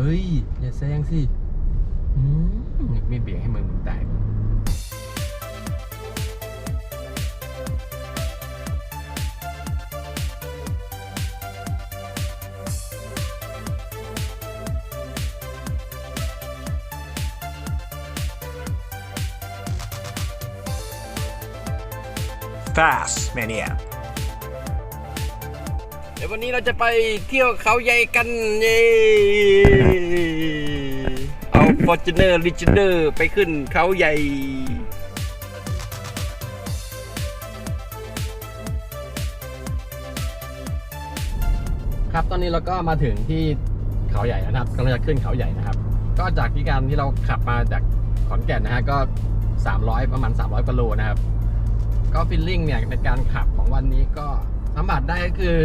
เฮ้ย อย่าแซงสิอืมไม่เบี่ยงให้มึงมึงตาย Fast Mania. เดี๋ยววันนี้เราจะไปเที่ยวเขาใหญ่กันเย้ เอา Fortuner r e g e n e r ไปขึ้นเขาใหญ่ครับตอนนี้เราก็มาถึงที่เขาใหญ่นะครับกำลังจะขึ้นเขาใหญ่นะครับ ก็จากที่การที่เราขับมาจากขอนแก่นนะฮะก็ 300 ประมาณ 300กิโลนะครับ ก็ฟิลลิ่งเนี่ยในการขับของวันนี้ก็สัมผัสได้ก็คือ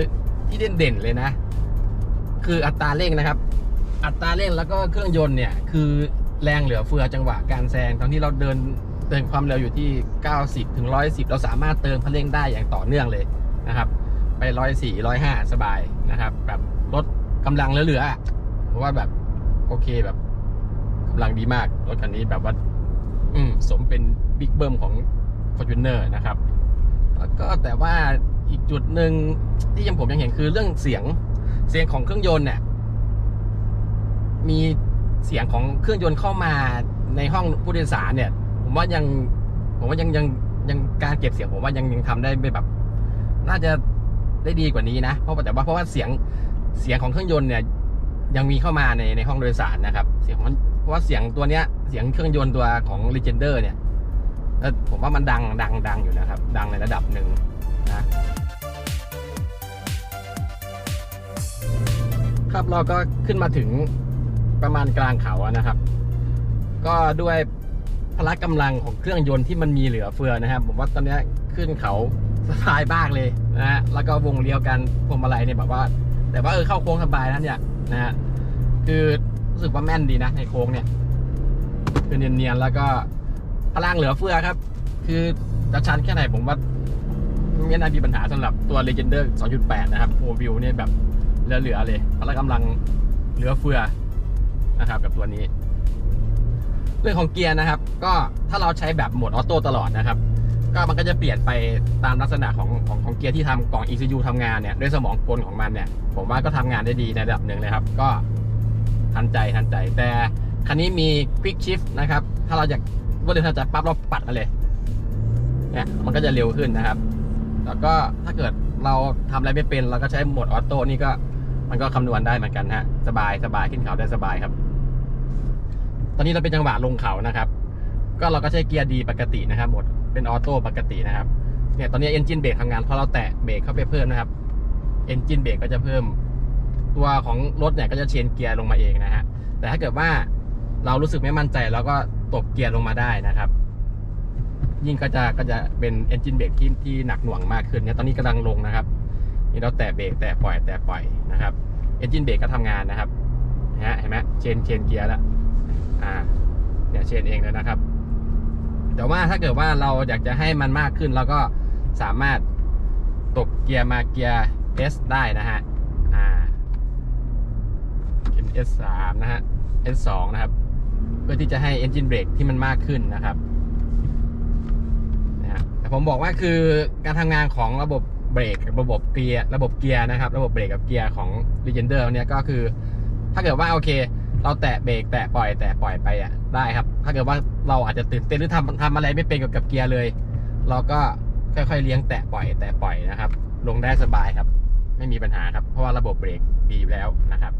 ที่เด่นๆเลยนะ คืออัตราเร่งนะครับ อัตราเร่งแล้วก็เครื่องยนต์เนี่ยคือแรงเหลือเฟือจังหวะการแซงตอนที่เราเดินเดินความเร็วอยู่ที่ 90 ถึง 110 เราสามารถเติมคันเร่งได้อย่างต่อเนื่องเลยนะครับ ไป 104 105 สบายนะครับ แบบรถกำลังเหลือๆเพราะว่าแบบโอเคแบบกำลังดีมากรถคันนี้แบบว่าอืมสมเป็นบิ๊กเบิ้มของ f o r t u n e r นะครับแล้วก็แต่ว่าอีกจุดหนึ่งที่ยังผมยังเห็นคือเรื่องเสียงเสียงของเครื่องยนต์เนี่ย มีเสียงของเครื่องยนต์เข้ามาในห้องผู้โดยสารเนี่ย ผมว่ายังผมว่ายังยังยังการเก็บเสียงผมว่ายังยังทำได้ไม่แบบ น่าจะได้ดีกว่านี้นะเพราะแต่ว่าเพราะว่าเสียงเสียงของเครื่องยนต์เนี่ย ยังมีเข้ามาในในห้องโดยสารนะครับ เสียงของเพราะว่าเสียงตัวเนี้ยเสียงเครื่องยนต์ตัวของ Legender เนี่ยผมว่ามันดังดังดังอยู่นะครับ ดังในระดับหนึ่งนะ ครับเราก็ขึ้นมาถึง ประมาณกลางเขาอะนะครับ ก็ด้วยพละกำลังของเครื่องยนต์ที่มันมีเหลือเฟือนะครับ ผมว่าตอนนี้ขึ้นเขาสบายมากเลยนะฮะแล้วก็วงเลี้ยวกันพวงมาลัยเนี่ยแบบว่า แต่ว่าเออเข้าโค้งสบายนะเนี่ยนะฮะคือรู้สึกว่าแม่นดีนะในโค้งเนี่ยคือเนียนๆแล้วก็พลังเหลือเฟือครับ คือจะชันแค่ไหนผมว่าไม่น่ามีปัญหาสำหรับตัว Legender 2.8 นะครับโฟวิวเนี่ยแบบเหลือๆเลยพละกำลังเหลือเฟือ นะครับ กับตัวนี้ เรื่องของเกียร์นะครับ ก็ถ้าเราใช้แบบโหมดออโต้ตลอดนะครับ ก็มันก็จะเปลี่ยนไปตามลักษณะของของของเกียร์ที่ทำกล่อง ECU ทำงานเนี่ยด้วยสมองกลของมันเนี่ย ผมว่าก็ทำงานได้ดีในระดับหนึ่งเลยครับ ก็ทันใจทันใจ แต่คันนี้มี Quick Shift นะครับ ถ้าเราอยากรวดเร็วทันใจปั๊บเราปัดมาเลยเนี่ยมันก็จะเร็วขึ้นนะครับ แล้วก็ถ้าเกิดเราทำอะไรไม่เป็น เราก็ใช้โหมดออโต้นี่ก็มันก็คำนวณได้เหมือนกันฮะ สบายสบายขึ้นเขาได้สบายครับ ตอนนี้เราเป็นจังหวะลงเขานะครับ ก็เราก็ใช้เกียร์ดีปกตินะครับหมดเป็นออโต้ปกตินะครับเนี่ยตอนนี้เอนจินเบรกทำงานพอเราแตะเบรกเข้าไปเพิ่มนะครับเอนจินเบรกก็จะเพิ่ม ตัวของรถเนี่ยก็จะเชนเกียร์ลงมาเองนะฮะแต่ถ้าเกิดว่าเรารู้สึกไม่มั่นใจเราก็ตบเกียร์ลงมาได้นะครับ ยิ่งก็จะก็จะเป็นเอนจินเบรกที่ที่หนักหน่วงมากขึ้นเนี่ยตอนนี้กำลังลงนะครับนี่เราแตะเบรกแตะปล่อยแตะปล่อยนะครับเอนจินเบรกก็ทำงานนะครับนะฮะเห็นไหมเชนเชนเกียร์แล้ว อ่าเนี่ยเชนเองเลยนะครับ แต่ว่าถ้าเกิดว่าเราอยากจะให้มันมากขึ้นเราก็สามารถตกเกียร์มาเกียร์ S ได้นะฮะ อ่าเป็น S3 นะฮะ S2 นะครับ เพื่อที่จะให้ engine brake ที่มันมากขึ้นนะครับนะฮะแต่ผมบอกว่าคือการทำงานของระบบเบรกกับระบบเกียร์ระบบเกียร์นะครับ ระบบเบรกกับเกียร์ของ Legender เนี่ยก็คือ ถ้าเกิดว่าโอเค เราแตะเบรกแตะปล่อยแตะปล่อยไปอะได้ครับ ถ้าเกิดว่าเราอาจจะตื่นเต้นหรือทำทำอะไรไม่เป็นกี่ยวกับเกียร์เลย เราก็ค่อยๆเลี้ยงแตะปล่อย แตะปล่อยนะครับ ลงได้สบายครับ ไม่มีปัญหาครับ เพราะว่าระบบเบรกดีแล้วนะครับ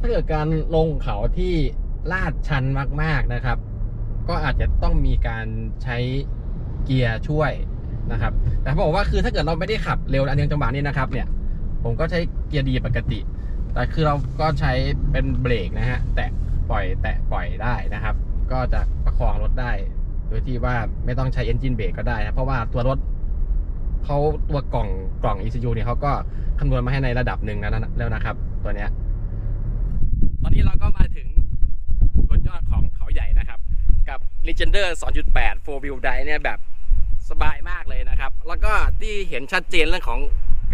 ถ้าเกิดการลงเขาที่ลาดชันมาก ๆนะครับ ก็อาจจะต้องมีการใช้เกียร์ช่วยนะครับ แต่บอกว่าคือถ้าเกิดเราไม่ได้ขับเร็วอันยังจังหวะนี้นะครับเนี่ย ผมก็ใช้เกียร์ดีปกติ แต่คือเราก็ใช้เป็นเบรกนะฮะ แตะปล่อยแตะปล่อยได้นะครับ ก็จะประคองรถได้ โดยที่ว่าไม่ต้องใช้เอนจินเบรกก็ได้นะเพราะว่าตัวรถเขาตัวกล่องกล่อง ECU เนี่ยเขาก็คำนวณมาให้ในระดับหนึ่งแล้วนะแล้วนะครับ ตัวเนี้ย ตอนนี้เราก็มาถึงบนยอดของเขาใหญ่นะครับ กับ Legender 2.8 4 wheel drive เนี่ยแบบสบายมากเลยนะครับ แล้วก็ที่เห็นชัดเจนเรื่องของ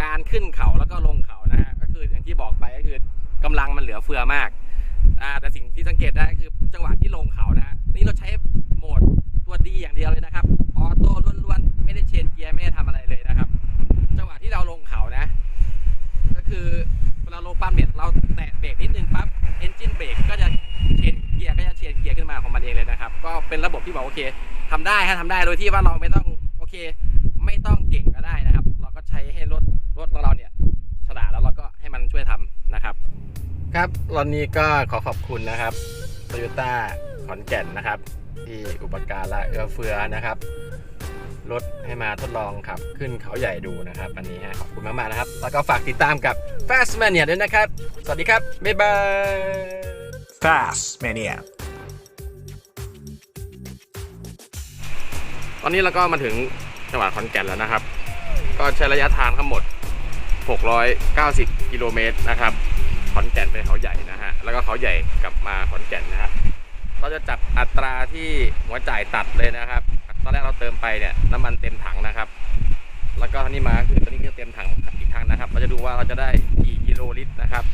การขึ้นเขาแล้วก็ลงเขานะ คืออย่างที่บอกไปก็คือกำลังมันเหลือเฟือมากอ่าแต่สิ่งที่สังเกตได้คือจังหวะที่ลงเขานะฮะนี่เราใช้โหมดตัวดีอย่างเดียวเลยนะครับออโต้ล้วนๆไม่ได้เชนเกียร์ไม่ได้ทำอะไรเลยนะครับ จังหวะที่เราลงเขานะ ก็คือเวลาลงปั๊มเนี่ยเราแตะเบรกนิดนึงปั๊บเอนจินเบรกก็จะเชนเกียร์ก็จะเชนเกียร์ขึ้นมาของมันเองเลยนะครับ ก็เป็นระบบที่บอกโอเคทำได้ฮะทำได้โดยที่ว่าเราไม่ต้องโอเค ครับรอนนี้ก็ขอขอบคุณนะครับโตโยต้าขอนแก่นนะครับ ที่อุปการะเอื้อเฟื้อนะครับ รถให้มาทดลองขับขึ้นเขาใหญ่ดูนะครับ อันนี้ฮะขอบคุณมาก ๆ นะครับ แล้วก็ฝากติดตามกับ Fast Mania ด้วยนะครับ สวัสดีครับ บ๊ายบาย Fast Mania. ตอนนี้เราก็มาถึงจังหวัดขอนแก่นแล้วนะครับ ก็ใช้ระยะทางทั้งหมด 690 กิโลเมตรนะครับ ขอนแก่นไปเขาใหญ่นะฮะ แล้วก็เขาใหญ่กลับมาขอนแก่นนะฮะเราจะจับอัตราที่หัวจ่ายตัดเลยนะครับ ตอนแรกเราเติมไปเนี่ยน้ำมันเต็มถังนะครับ แล้วก็นนี้มาคือตอนนี้ก็เต็มถังอีกครั้งนะครับ เราจะดูว่าเราจะได้กี่กิโลลิตรนะครับ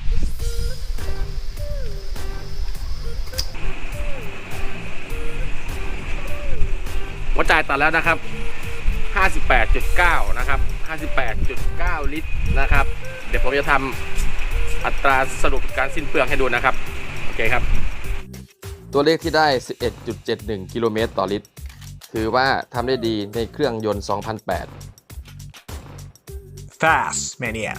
หัวจ่ายตัดแล้วนะครับ 58.9 นะครับ 58.9 ลิตรนะครับ เดี๋ยวผมจะทำ อัตราสรุปการสิ้นเปลืองให้ดูนะครับ โอเคครับ ตัวเลขที่ได้ 11.71 กิโลเมตรต่อลิตร ถือว่าทำได้ดีในเครื่องยนต์ 2008 Fast Mania.